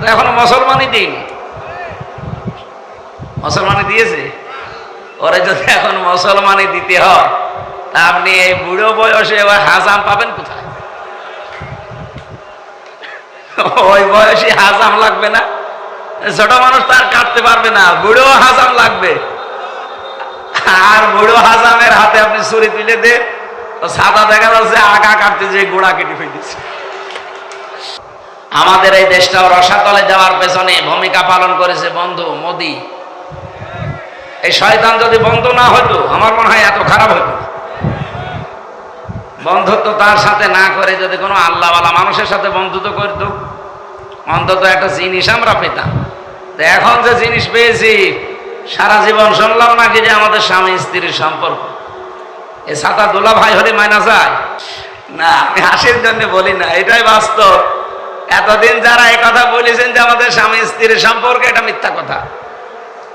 তো এখনও মুসলমানই দিইনি। মুসলমানই দিয়েছে? ওরে যদি এখন মুসলমানই দিতে হয়, তা আপনি এই বুড়ো বয়সে ওই হাজাম পাবেন কোথায়? ওই বয়সে হাজাম লাগবে না? ছোট মানুষ তার কাটতে পারবে না, বুড়ো হাজাম লাগবে। আর বুড়ো হাজামের হাতে আপনি ছুরি তুলে দেন সাদা দেখা যাচ্ছে আগা কাটতে যে গোড়া কেটে ফেলেছে। আমাদের এই দেশটাও রসাতলে যাওয়ার পেছনে ভূমিকা পালন করেছে বন্ধু মোদি। এই শয়তান যদি বন্ধ না হতো আমার মনে হয় এত খারাপ হতো বন্ধুত্ব তার সাথে না করে যদি কোনো আল্লাহওয়ালা মানুষের সাথে বন্ধুত্ব করতো, অন্তত একটা জিনিস আমরা পেতাম। তো এখন যে জিনিস পেয়েছি, সারা জীবন শুনলাম নাকি যে আমাদের স্বামী স্ত্রীর সম্পর্ক। এ সাতা দোলা ভাই হলে মাইনা যায়। না, আমি হাসির জন্য বলি না, এটাই বাস্তব। এতদিন যারা কথা বলেছেন যে আমাদের স্বামী স্ত্রীর সম্পর্কে এটা মিথ্যা কথা।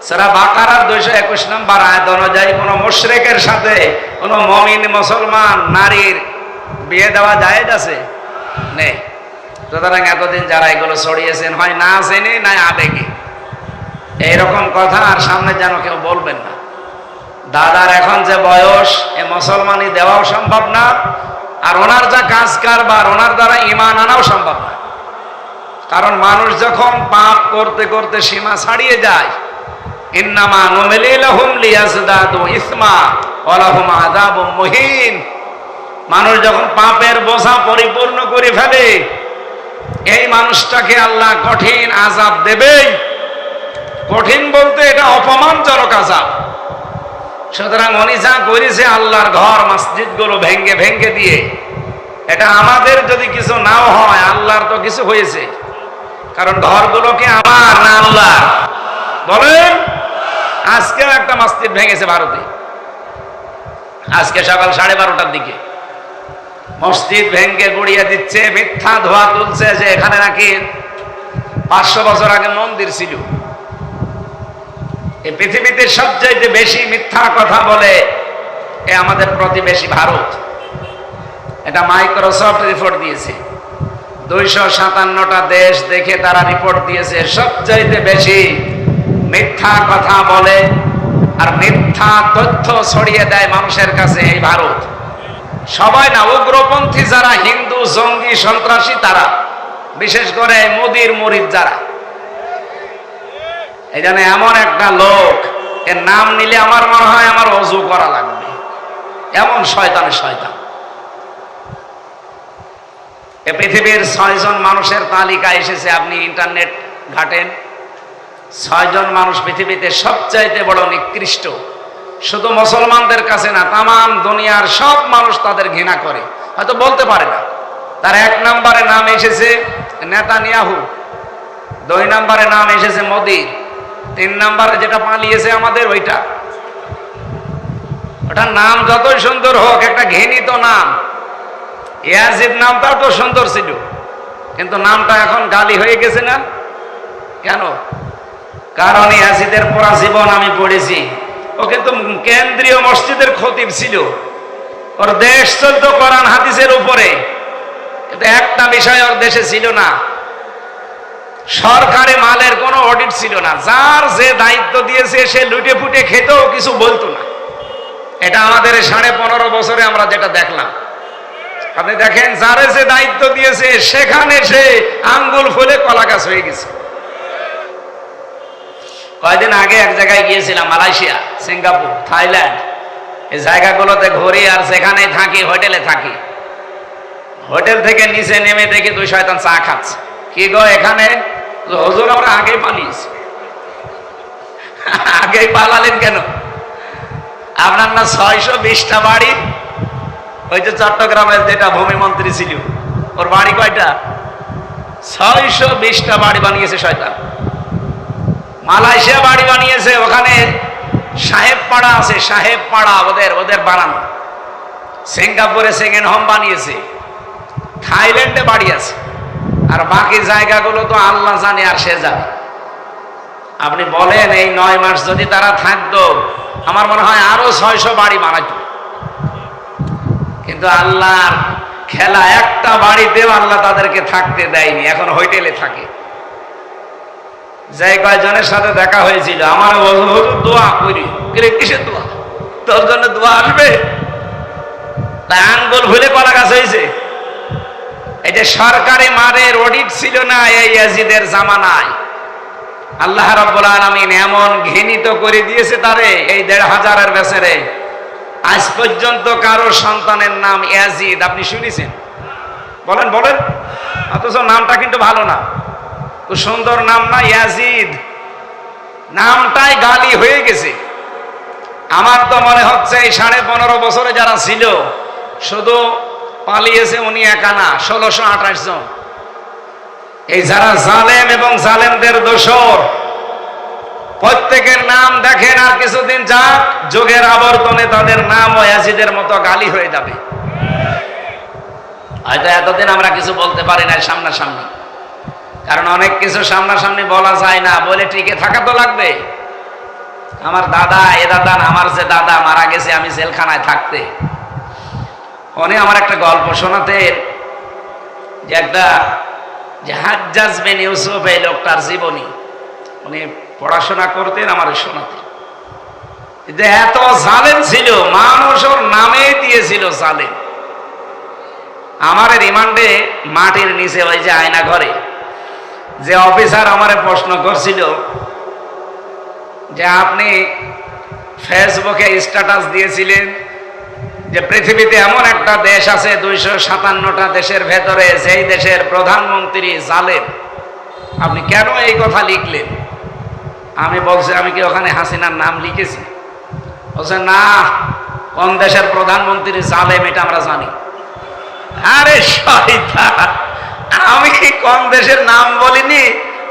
সারা বাকারার দুইশো একুশ নম্বর আয়ত অনুযায়ী কোন মুশরেকের সাথে কোন মমিন, মুসলমান, নারীর বিয়ে দেওয়া যায় আছে? নেই। সুতরাং এতদিন যারা এগুলো ছড়িয়েছেন, হয় না জেনে, না আবেগে। এইরকম কথা আর সামনে যেন কেউ বলবেন না। দাদার এখন যে বয়স, এ মুসলমানি দেওয়াও সম্ভব না, আর ওনার যা কাজ কারবার ওনার দ্বারা ইমান আনাও সম্ভব না। কারণ মানুষ যখন পাপ করতে করতে সীমা ছাড়িয়ে যায়, ইন্নামা নুমিলিলাহুম লিয়াজদাদু ইসমা ওয়ালাহুম আযাবুম মুহিন। মানুষ যখন পাপের বোঝা পরিপূর্ণ করে ফেলে, এই মানুষটাকে আল্লাহ কঠিন আজাব দেবেই। কঠিন বলতে এটা অপমানজনক আজাব সুতরাং উনি যা করেছে আল্লাহর ঘর মসজিদগুলো ভেঙ্গে ভেঙ্গে দিয়ে, এটা আমাদের যদি কিছু নাও হয়, আল্লাহর তো কিছু হয়েছে। কারণ ঘরগুলোকে আমার না আল্লাহ বলেন। আজকেও একটা মসজিদ ভেঙেছে ভারতে। আজকে সকাল সাড়ে বারোটার দিকে। মসজিদ ভেঙ্গে গুড়িয়ে দিচ্ছে, মিথ্যা ধোয়া তুলছে যে এখানে নাকি পাঁচশো বছর আগে মন্দির ছিল। এই পৃথিবীতে সবচাইতে বেশি মিথ্যা কথা বলে এ আমাদের প্রতিবেশী ভারত। এটা মাইক্রোসফট রিপোর্ট দিয়েছে। দুইশো সাতান্নটা দেশ দেখে তারা রিপোর্ট দিয়েছে, সবচাইতে বেশি মিথ্যা কথা বলে আর মিথ্যা তথ্য ছড়িয়ে দেয় মানুষের কাছে এই ভারত। সবাই না, উগ্রপন্থী যারা, হিন্দু, জঙ্গি, সন্ত্রাসী তারা, বিশেষ করে মোদির মরিদ যারা। এই জন্য এমন একটা লোক, এর নাম নিলে আমার মনে হয় আমার অজু করা লাগবে। এমন শয়তানের শয়তান। পৃথিবীর ছয়জন মানুষের তালিকা এসেছে, আপনি ইন্টারনেট ঘাটেন। ছয়জন মানুষ পৃথিবীতে সবচাইতে বড় নিকৃষ্ট। শুধু মুসলমানদের কাছে না তাম দুনিয়ার সব মানুষ তাদের ঘৃণা করে। হয়তো বলতে পারে না। তার এক নম্বরে নাম এসেছে নেতানিয়াহু। দুই নম্বরে নাম এসেছে মোদির তিন নম্বরে যেটা পালিয়েছে আমাদের, ওইটা। ওটার নাম যতই সুন্দর হোক, একটা ঘৃণিত নাম। ইয়াজিদ নামটাও তো সুন্দর ছিল। কিন্তু নামটা এখন গালি হয়ে গেছে না? কেন? কারণ ইয়াজিদের পড়া জীবন আমি পড়েছি। ও কিন্তু কেন্দ্রীয় মসজিদের খতিব ছিল। ওর দেশ চলতো কোরআন হাদিসের উপরে। কিন্তু একটা বিষয় ওর দেশে ছিল না। সরকারি মালের কোনো অডিট ছিল না। যার যে দায়িত্ব দিয়েছে, সে লুটে ফুটে খেতেও কিছু বলতো না। এটা আমাদের সাড়ে পনেরো বছরে আমরা যেটা দেখলাম। আপনি দেখেন যারে যে দায়িত্ব দিয়েছে, সেখানে সে আঙ্গুল ফুলে কলা গাছ হয়ে গেছে। কয়েকদিন আগে এক জায়গায় গিয়েছিলাম, মালয়েশিয়া, সিঙ্গাপুর, থাইল্যান্ড। এই জায়গাগুলোতে ঘুরি আর সেখানে থাকি, হোটেলে থাকি। হোটেল থেকে নিচে নেমে দেখি দুই শয়তান চা খাচ্ছে। কি গো এখানে? হজুর আমরা আগেই পালিয়েছি আগেই পালালেন কেন? আপনার না ছয়শো বিশটা বাড়ি? ওই যে চট্টগ্রামের যেটা ভূমি মন্ত্রী ছিল, ওর বাড়ি কয়টা? ছয়শো বিশটা বাড়ি বানিয়েছে শয়তান। মালয়েশিয়া বাড়ি বানিয়েছে, ওখানে সাহেব পাড়া আছে সাহেব পাড়া ওদের ওদের বানানো। সিঙ্গাপুরে সেকেন্ড হোম বানিয়েছে। থাইল্যান্ডে বাড়ি আছে। আর বাকি জায়গাগুলো তো আল্লাহ জানে আর সে জানে। আপনি বলেন, এই নয় মাস যদি তারা থাকতো, আমার মনে হয় আরও ছয়শো বাড়ি বানাইতো। কিন্তু আল্লাহর খেলা একটা বাড়িতেও আল্লাহ তাদেরকে থাকতে দেয়নি, এখন হোটেলে থাকে। যে কয়জনের সাথে দেখা হয়েছিল, আমার দোয়া করি। কিরে, কিসের দোয়া? তোর জন্য দোয়া আসবে? তাই আঙ্গুল ভুলে কলা গাছ হয়েছে। এই যে সরকারি মারের অডিট ছিল না এই ইয়াজিদের জামানায়। আল্লাহ রাব্বুল আলামিন এমন ঘৃণিত করে দিয়েছে তারে, এই দেড় হাজারের বেসেরে আজ পর্যন্ত কারও সন্তানের নাম ইয়াজিদ, আপনি শুনেছেন? বলেন বলেন। অথচ নামটা কিন্তু ভালো না। খুব সুন্দর নাম না ইয়াজিদ? নামটাই গালি হয়ে গেছে। আমার তো মনে হচ্ছে এই সাড়ে পনেরো বছরে যারা ছিল, শুধু পালিয়েছে উনি একা না, ষোলোশো আঠাশ জন। এই যারা জালেম এবং জালেমদের দোষর প্রত্যেকের নাম দেখেন আর কিছুদিন যাক, যোগের আবর্তনে তাদের নাম অ্যাসিডের মতো গালি হয়ে যাবে। হয়তো এতদিন আমরা কিছু বলতে পারি না সামনাসামনি। কারণ অনেক কিছু সামনাসামনি বলা যায় না, বলে টিকে থাকা তো লাগবে। আমার দাদা, এ দাদা আমার যে দাদা মারা গেছে আমি জেলখানায় থাকতে। উনি আমার একটা গল্প শোনাতেন যে একটা যে বিন ইউসুফ এই লোকটার জীবনী। উনি পড়াশোনা করতেন, আমার শোনাতেন। যে এত জালেম ছিল মানুষ ওর নামে দিয়েছিল জালেম। আমার রিমান্ডে মাটির নিচে ওই যে আয়না ঘরে, যে অফিসার আমারে প্রশ্ন করছিল যে, আপনি ফেসবুকে স্ট্যাটাস দিয়েছিলেন যে পৃথিবীতে এমন একটা দেশ আছে, দুইশো সাতান্নটা দেশের ভেতরে যেই দেশের প্রধানমন্ত্রী জালেম। আপনি কেন এই কথা লিখলেন? আমি বলছি, আমি কি ওখানে হাসিনার নাম লিখেছি? বলছে, না, কোন দেশের প্রধানমন্ত্রী জালেম, এটা আমরা জানি। আরে আমি কি কোন দেশের নাম বলিনি?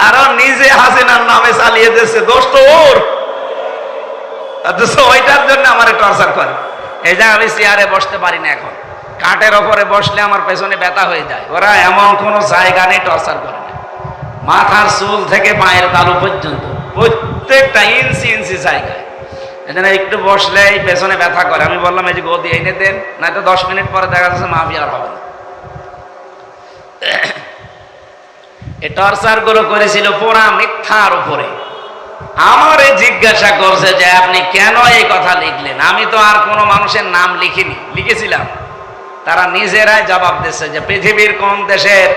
আর নিজে হাসিনার নামে চালিয়ে দিচ্ছে দোষ তো ওর ওইটার জন্য আমার টর্চার করে। এই যে আমি চেয়ারে বসতে পারি না এখন। কাঠের ওপরে বসলে আমার পেছনে ব্যথা হয়ে যায়। ওরা এমন কোনো জায়গা নেই টর্চার করে না। মাথার চুল থেকে পায়ের তালু পর্যন্ত। প্রত্যেকটা ইঞ্চি ইঞ্চি জায়গায়। এখানে একটু বসলে এই পেছনে ব্যথা করে। আমি বললাম, এই যে গদি এনে দেন দশ মিনিট পরে দেখা যাচ্ছে হবে না। গুলো করেছিল পোড়া মিথ্যার উপরে। আমারে জিজ্ঞাসা করছে যে, আপনি কেন এই কথা লিখলেন? আমি তো আর কোনো মানুষের নাম লিখিনি, লিখেছিলাম। তারা নিজেরাই জবাব দিচ্ছে যে, পৃথিবীর কোন দেশের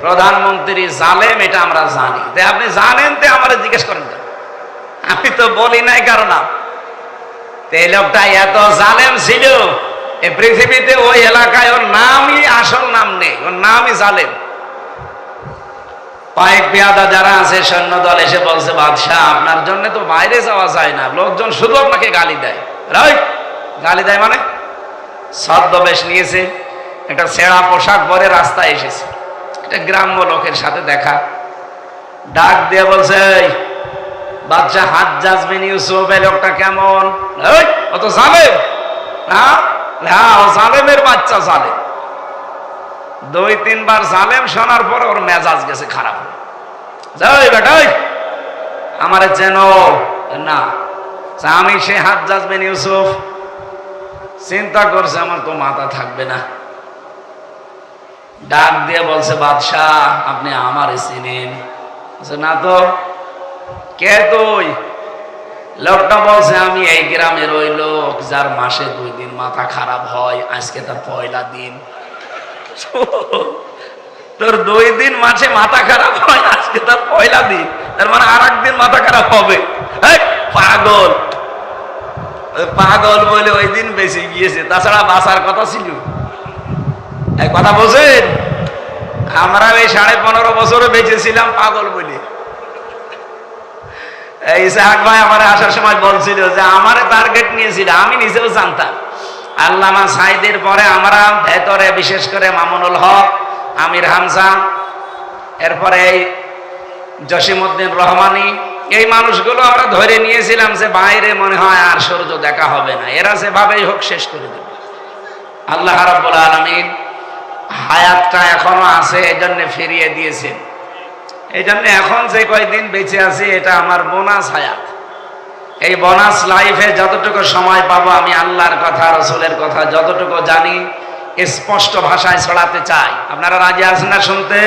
প্রধানমন্ত্রী জালেম, এটা আমরা জানি। তে আপনি জানেন আমার জিজ্ঞেস করেন কেন? আমি তো বলি নাই কারণ এই লোকটা এত জালেম ছিল এই পৃথিবীতে ওই এলাকায় ওর নামই আসল নাম নেই ওর নামই জালেম। কয়েক পেয়াদা যারা আছে সৈন্য দল এসে বলছে বাদশাহ আপনার জন্য তো বাইরে যাওয়া যায় না লোকজন শুধু আপনাকে গালি দেয়। গালি দেয় মানে? ছদ্মবেশ নিয়েছে একটা ছেঁড়া পোশাক পরে রাস্তায় এসেছে। একটা গ্রাম্য লোকের সাথে দেখা। ডাক দিয়ে বলছে "এই, বাদশাহ হাত জাজবেন ইউসুফ এই লোকটা কেমন? এই, ও তো জালেম। বাচ্চা দুই তিনবার শোনার পর ওর মেজাজ গেছে খারাপ। আমারে না। আমি সে হাত ইউসুফ চিন্তা করছে আমার তো মাথা থাকবে না। ডাক দিয়ে বলছে বাদশাহ আপনি আমার চিনেন। না তো কে তুই? লোকটা বলছে, আমি এই ওই লোক, যার মাসে দুই দিন মাথা খারাপ হয়, আজকে তার পয়লা দিন। তোর দুই দিন মাসে মাথা খারাপ হয়, আজকে তার পয়লা দিন। তার মানে আর দিন মাথা খারাপ হবে। পাগল। পাগল বলে ওই দিন বেশি গিয়েছে, তাছাড়া বাঁচার কথা ছিল। এই কথা বলছেন? আমরা এই সাড়ে পনেরো বছরে বেঁচেছিলাম পাগল বলে। ইসাহাক ভাই আমার আসার সময় বলছিল যে আমারে টার্গেট নিয়েছিল, আমি নিজেও জানতাম। আল্লামা সাইদের পরে আমরা ভেতরে বিশেষ করে মামুনুল হক, আমির হামজা, এরপরে এই জসিমউদ্দিন রহমানি, এই মানুষগুলো আমরা ধরে নিয়েছিলাম যে বাইরে মনে হয় আর সূর্য দেখা হবে না। এরা যেভাবেই হোক শেষ করে দেবে। আল্লাহ রাব্বুল আলামিন হায়াতটা এখনও আছে এই জন্য ফিরিয়ে দিয়েছেন। এই জন্য এখন যে কয়েকদিন বেঁচে আছি, এটা আমার বোনাস হায়াত। এই বোনাস লাইফে যতটুকু সময় পাবো, আমি আল্লাহর কথা, রসুলের কথা যতটুকু জানি, স্পষ্ট ভাষায় ছড়াতে চাই। আপনারা রাজি আছেন না শুনতে?